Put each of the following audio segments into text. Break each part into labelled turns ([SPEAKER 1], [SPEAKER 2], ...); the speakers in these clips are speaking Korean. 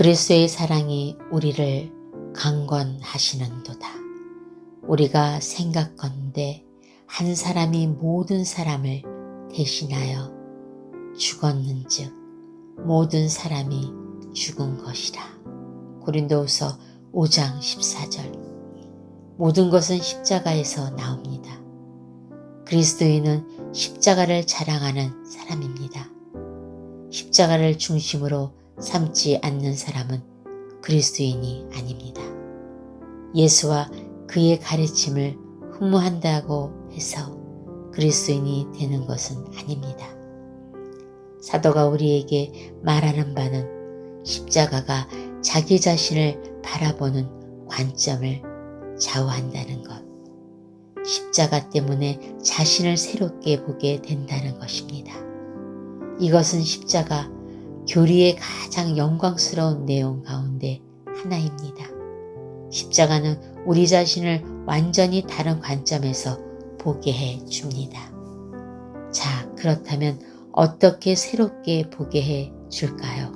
[SPEAKER 1] 그리스도의 사랑이 우리를 강권하시는도다. 우리가 생각건대 한 사람이 모든 사람을 대신하여 죽었는즉 모든 사람이 죽은 것이라. 고린도후서 5장 14절. 모든 것은 십자가에서 나옵니다. 그리스도인은 십자가를 자랑하는 사람입니다. 십자가를 중심으로 삼지 않는 사람은 그리스도인이 아닙니다. 예수와 그의 가르침을 흠모한다고 해서 그리스도인이 되는 것은 아닙니다. 사도가 우리에게 말하는 바는 십자가가 자기 자신을 바라보는 관점을 좌우한다는 것. 십자가 때문에 자신을 새롭게 보게 된다는 것입니다. 이것은 십자가 교리의 가장 영광스러운 내용 가운데 하나입니다. 십자가는 우리 자신을 완전히 다른 관점에서 보게 해 줍니다. 자, 그렇다면 어떻게 새롭게 보게 해 줄까요?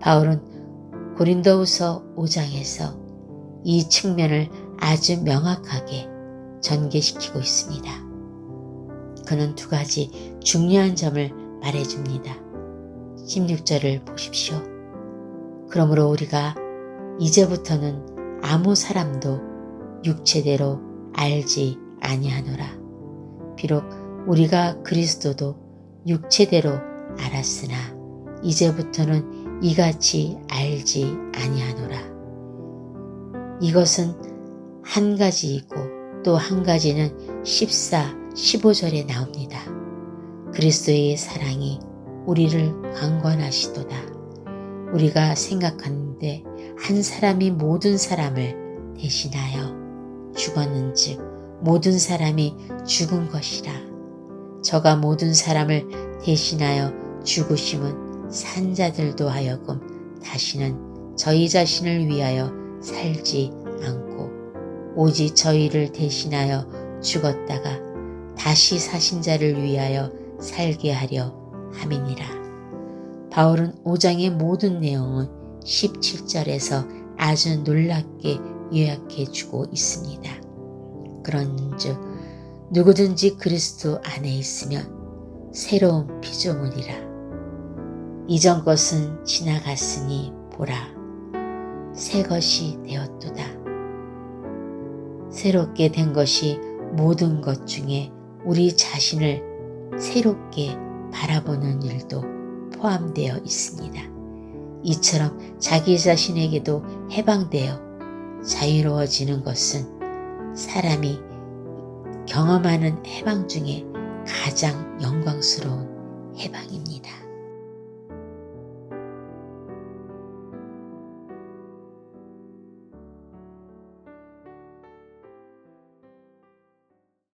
[SPEAKER 1] 바울은 고린도후서 5장에서 이 측면을 아주 명확하게 전개시키고 있습니다. 그는 두 가지 중요한 점을 말해줍니다. 16절을 보십시오. 그러므로 우리가 이제부터는 아무 사람도 육체대로 알지 아니하노라. 비록 우리가 그리스도도 육체대로 알았으나 이제부터는 이같이 알지 아니하노라. 이것은 한 가지이고 또 한 가지는 14, 15절에 나옵니다. 그리스도의 사랑이 우리를 강권하시도다. 우리가 생각하는데 한 사람이 모든 사람을 대신하여 죽었는즉 모든 사람이 죽은 것이라. 저가 모든 사람을 대신하여 죽으심은 산자들도 하여금 다시는 저희 자신을 위하여 살지 않고 오직 저희를 대신하여 죽었다가 다시 사신 자를 위하여 살게 하려 함이니라. 바울은 5장의 모든 내용은 17절에서 아주 놀랍게 요약해 주고 있습니다. 그런즉 누구든지 그리스도 안에 있으면 새로운 피조물이라. 이전 것은 지나갔으니 보라 새 것이 되었도다. 새롭게 된 것이 모든 것 중에 우리 자신을 새롭게 바라보는 일도 포함되어 있습니다. 이처럼 자기 자신에게도 해방되어 자유로워지는 것은 사람이 경험하는 해방 중에 가장 영광스러운 해방입니다.